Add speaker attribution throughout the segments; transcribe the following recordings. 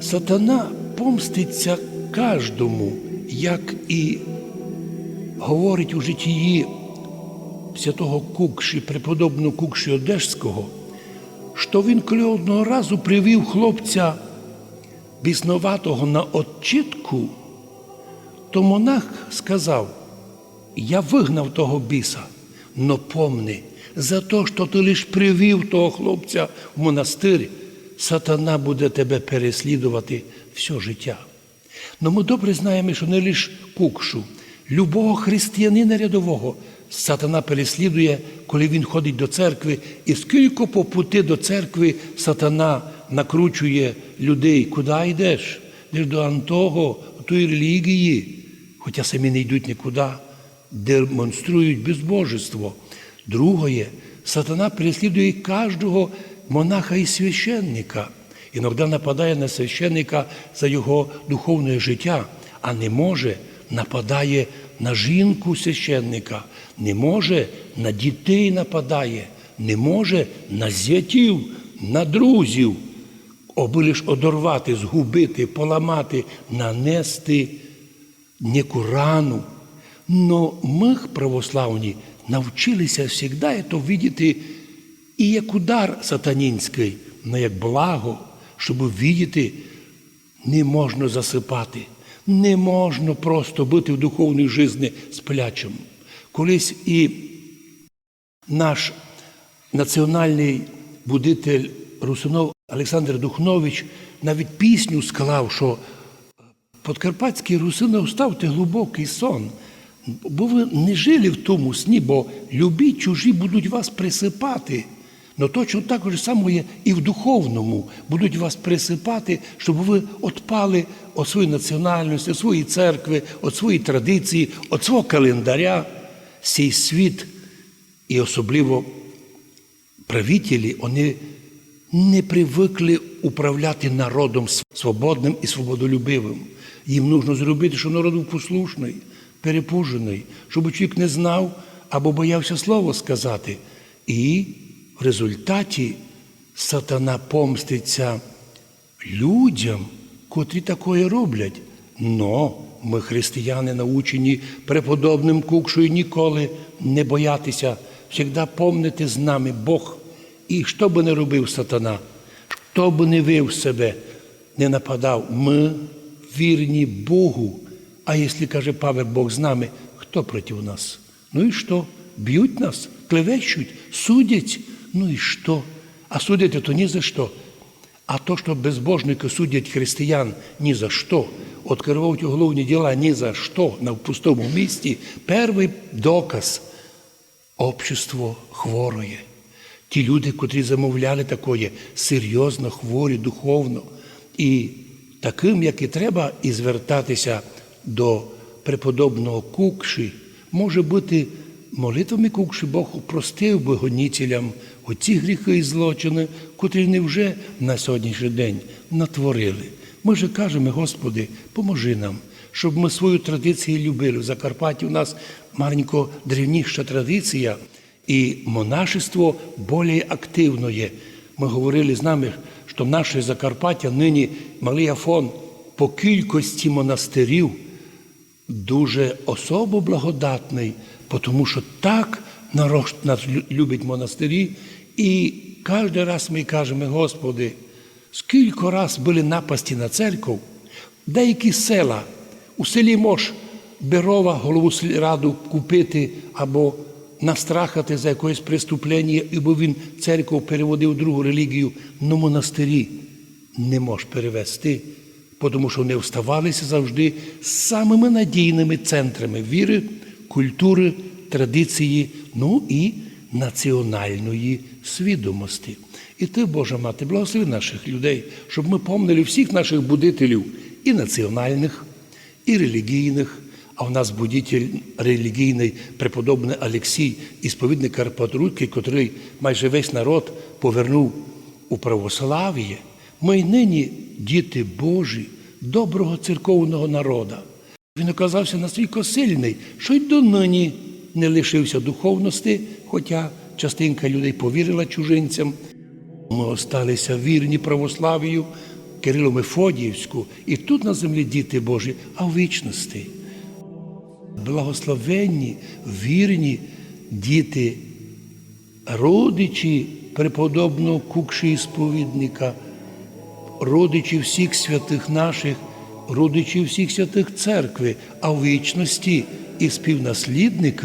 Speaker 1: Сатана помститься кожному, як і говорить у житті святого Кукші, преподобного Кукші Одеського, що він коли одного разу привів хлопця біснуватого на отчитку, то монах сказав, я вигнав того біса, но помни, за те, що ти лиш привів того хлопця в монастир, сатана буде тебе переслідувати все життя. Но ми добре знаємо, що не лише кукшу, любого християнина рядового сатана переслідує, коли він ходить до церкви, і скільки по пути до церкви сатана накручує людей, куди йдеш? Йдеш до Антого, тої релігії, хоча самі не йдуть нікуди, демонструють безбожество. Другое, сатана переслідує кожного монаха і священника. Іноді нападає на священника за його духовне життя, а не може нападає на жінку священника, не може на дітей нападає, не може на зятів, на друзів, аби лиш одорвати, згубити, поламати, нанести неку рану. Но ми, православні, навчилися завжди це видіти і як удар сатанінський, але як благо, щоб видіти, не можна засипати, не можна просто бути в духовній житті сплячим. Колись і наш національний будитель Русинов Олександр Духнович навіть пісню склав, що Подкарпатський русинов ставте глибокий сон, бо ви не жили в тому сні, бо любі чужі будуть вас присипати. Но точно так же само є і в духовному будуть вас присипати, щоб ви отпали від своєї національності, від своєї церкви, від своєї традиції, від свого календаря. Сей світ, і особливо правителі, вони не привикли управляти народом свободним і свободолюбивим. Їм нужно зробити, що народ був послушний, перепужений, щоб чоловік не знав або боявся слово сказати. І в результаті сатана помститься людям, котрі такое роблять. Но ми, християни, научені преподобним кукшою ніколи не боятися, завжди помнити з нами Бог. І що би не робив сатана, хто би не вив себе, не нападав, ми вірні Богу. А якщо каже Павел, Бог з нами, хто проти нас? Ну і що? Б'ють нас, клевещуть, судять. Ну і що? А судити то ні за що. А то, що безбожники судять християн ні за що, відкривають уголовні діла ні за що на пустому місці, перший доказ общество хвороє. Ті люди, котрі замовляли такое, серйозно хворі, духовно. І таким, як і треба, і звертатися до преподобного Кукші, може бути молитвами Кукші Бог простив би гонітелям оці гріхи і злочини, котрі не вже на сьогоднішній день натворили. Ми же кажемо, Господи, поможи нам, щоб ми свою традицію любили. В Закарпатті у нас маленько древніша традиція. І монашество більш активно є. Ми говорили з нами, що наше Закарпаття нині малий Афон по кількості монастирів дуже особо благодатний, тому що так народ нас любить монастирі. І кожен раз ми кажемо, Господи, скільки раз були напасті на церкву, деякі села у селі Мош Берова голову раду купити або настрахати за якесь преступлення, і бо він церкву переводив в другу релігію, но монастирі не може перевести, тому що вони вставалися завжди самими надійними центрами віри, культури, традиції, ну і національної свідомості. І ти, Божа мати, благослови наших людей, щоб ми помнили всіх наших будителів і національних, і релігійних. А у нас будитель релігійний преподобний Олексій, ісповідник Карпатрудки, котрий майже весь народ повернув у православ'я. Ми й нині діти Божі, доброго церковного народу. Він оказався настільки сильний, що й донині не лишився духовності, хоча частинка людей повірила чужинцям. Ми осталися вірні православію Кирило Мефодіївську, і тут на землі діти Божі, а в вічності. Благословенні, вірні діти, родичі преподобного Кукші і сповідника, родичі всіх святих наших, родичі всіх святих церкви, а в вічності і співнаслідник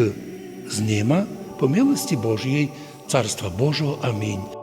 Speaker 1: з ними по милості Божої, Царства Божого. Амінь.